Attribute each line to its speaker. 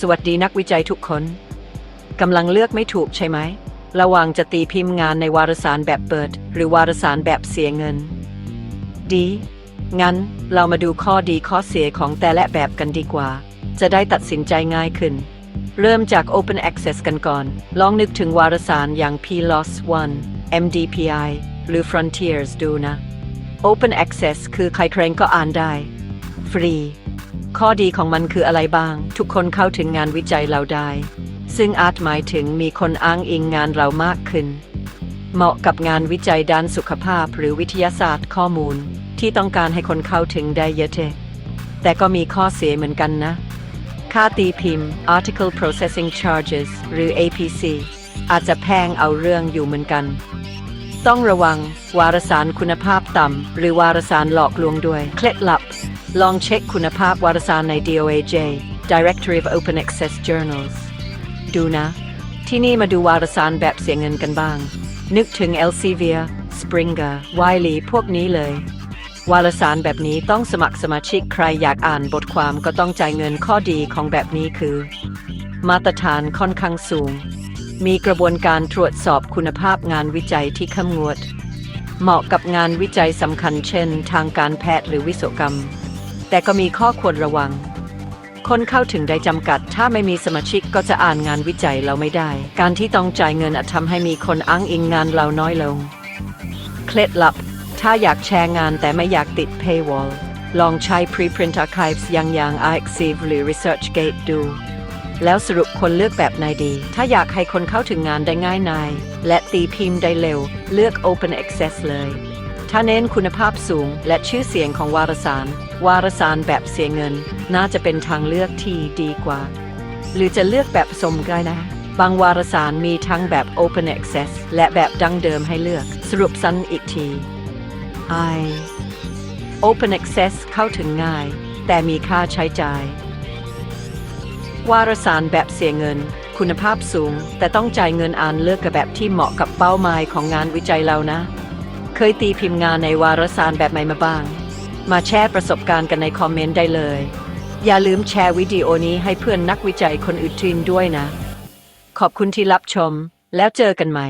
Speaker 1: สวัสดีนักวิจัยทุกคน กำลังเลือกไม่ถูกใช่ไหม ระหว่างจะตีพิมพ์งานในวารสารแบบเปิด หรือวารสารแบบเสียเงิน ดี งั้นเรามาดูข้อดีข้อเสียของแต่ละแบบกันดีกว่า จะได้ตัดสินใจง่ายขึ้น เริ่มจาก Open Access กันก่อน ลองนึกถึงวารสารอย่าง PLOS ONE MDPI หรือ Frontiers ดูนะ Open Access คือใครๆก็อ่านได้ ฟรี ข้อดีของมันคืออะไรบ้าง ทุกคนเข้าถึงงานวิจัยเราได้ ซึ่งอาจหมายถึงมีคนอ้างอิงงานเรามากขึ้น เหมาะกับงานวิจัยด้านสุขภาพหรือวิทยาศาสตร์ข้อมูล ที่ต้องการให้คนเข้าถึงได้เยอะเทแต่ก็มีข้อเสียเหมือนกันนะ ค่าตีพิมพ์ Article Processing Charges หรือ APC อาจจะแพงเอาเรื่องอยู่เหมือนกัน ต้องระวัง วารสารคุณภาพต่ำ หรือวารสารหลอกลวงด้วย เคล็ดลับ ลองเช็คคุณภาพวารสารใน DOAJ Directory of Open Access Journals ดูนะ ที่นี่มาดูวารสารแบบเสียเงินกันบ้าง นึกถึง Elsevier Springer Wiley พวกนี้เลย วารสารแบบนี้ต้องสมัครสมาชิกใครอยากอ่านบทความก็ต้องจ่ายเงินข้อดีของแบบนี้คือ มาตรฐานค่อนข้างสูง มีกระบวนการตรวจสอบคุณภาพงานวิจัยที่เข้มงวด เหมาะกับงานวิจัยสำคัญเช่น ทางการแพทย์หรือวิศวกรรม แต่ก็มีข้อควรระวัง คนเข้าถึงได้จำกัด ถ้าไม่มีสมาชิกก็จะอ่านงานวิจัยเราไม่ได้ การที่ต้องจ่ายเงินอาจทำให้มีคนอ้างอิงงานเราน้อยลง เคล็ดลับ ถ้าอยากแชร์งานแต่ไม่อยากติด paywall ลองใช้ preprint archives อย่างอย่าง arXiv หรือ ResearchGate ดู แล้วสรุปคนเลือกแบบไหนดี ถ้าอยากให้คนเข้าถึงงานได้ง่ายนาย และตีพิมพ์ได้เร็ว เลือก Open Access เลย ถ้าเน้นคุณภาพสูง และชื่อเสียงของวารสาร วารสารแบบเสียเงิน น่าจะเป็นทางเลือกที่ดีกว่า หรือจะเลือกแบบสมก็ได้นะ บางวารสารมีทั้งแบบ Open Access และแบบดั้งเดิมให้เลือก สรุปสั้นอีกที I Open Access เข้าถึงง่าย แต่มีค่าใช้จ่าย วารสารแบบเสียเงิน คุณภาพสูง แต่ต้องจ่ายเงินอ่านเลือกกับแบบที่เหมาะกับเป้าหมายของงานวิจัยเรานะ เคยตีพิมพ์งานในวารสารแบบไหนมาบ้าง มาแชร์ประสบการณ์กันในคอมเมนต์ได้เลย อย่าลืมแชร์วิดีโอนี้ให้เพื่อนนักวิจัยคนอื่นด้วยนะ ขอบคุณที่รับชม แล้วเจอกันใหม่